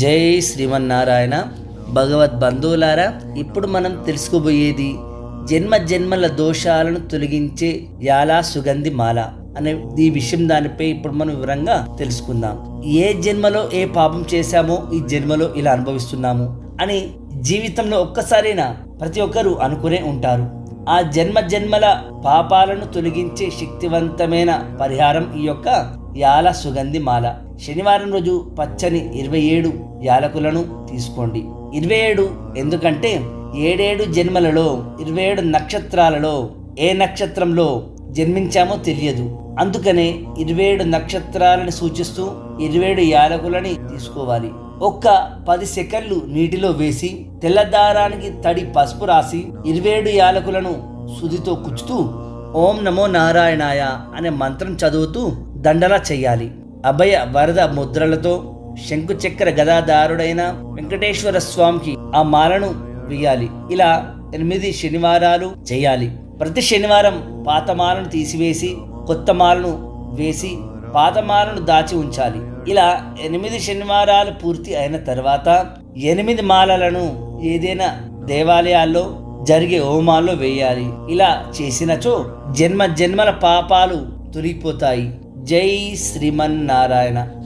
జై శ్రీమన్నారాయణ. భగవద్ బంధువులారా ఇప్పుడు మనం తెలుసుకోబోయేది జన్మ జన్మల దోషాలను తొలగించే యాలా సుగంధి మాల అనే ఈ విషయం దానిపై ఇప్పుడు మనం వివరంగా తెలుసుకుందాం. ఏ జన్మలో ఏ పాపం చేశామో ఈ జన్మలో ఇలా అనుభవిస్తున్నాము అని జీవితంలో ఒక్కసారైనా ప్రతి ఒక్కరూ అనుకునే ఉంటారు. ఆ జన్మ జన్మల పాపాలను తొలగించే శక్తివంతమైన పరిహారం ఈ యొక్క యాల సుగంధి మాల. శనివారం రోజు పచ్చని ఇరవై ఏడు యాలకులను తీసుకోండి. ఇరవై ఏడు ఎందుకంటే ఏడేడు జన్మలలో ఇరవై ఏడు నక్షత్రాలలో ఏ నక్షత్రంలో జన్మించామో తెలియదు. అందుకనే ఇరవై ఏడు నక్షత్రాలను సూచిస్తూ ఇరవై ఏడు యాలకులని తీసుకోవాలి. ఒక్క పది సెకండ్లు నీటిలో వేసి తెల్లదారానికి తడి పసుపు రాసి ఇరవై ఏడు యాలకులను సుదితో కుచ్చుతూ ఓం నమో నారాయణాయ అనే మంత్రం చదువుతూ దండలా చేయాలి అభయ వరద ముద్రలతో శంకుచక్ర గదాదారుడైన వెంకటేశ్వర స్వామికి ఆ మాలను వేయాలి. ఇలా ఎనిమిది శనివారాలు చేయాలి. ప్రతి శనివారం పాత మాలను తీసివేసి కొత్త మాలను వేసి పాత మాలను దాచి ఉంచాలి. ఇలా ఎనిమిది శనివారాలు పూర్తి అయిన తర్వాత ఎనిమిది మాలలను ఏదైనా దేవాలయాల్లో జరిగే హోమాల్లో వేయాలి. ఇలా చేసినచో జన్మ జన్మల పాపాలు తొలిగిపోతాయి. జై శ్రీమన్నారాయణ.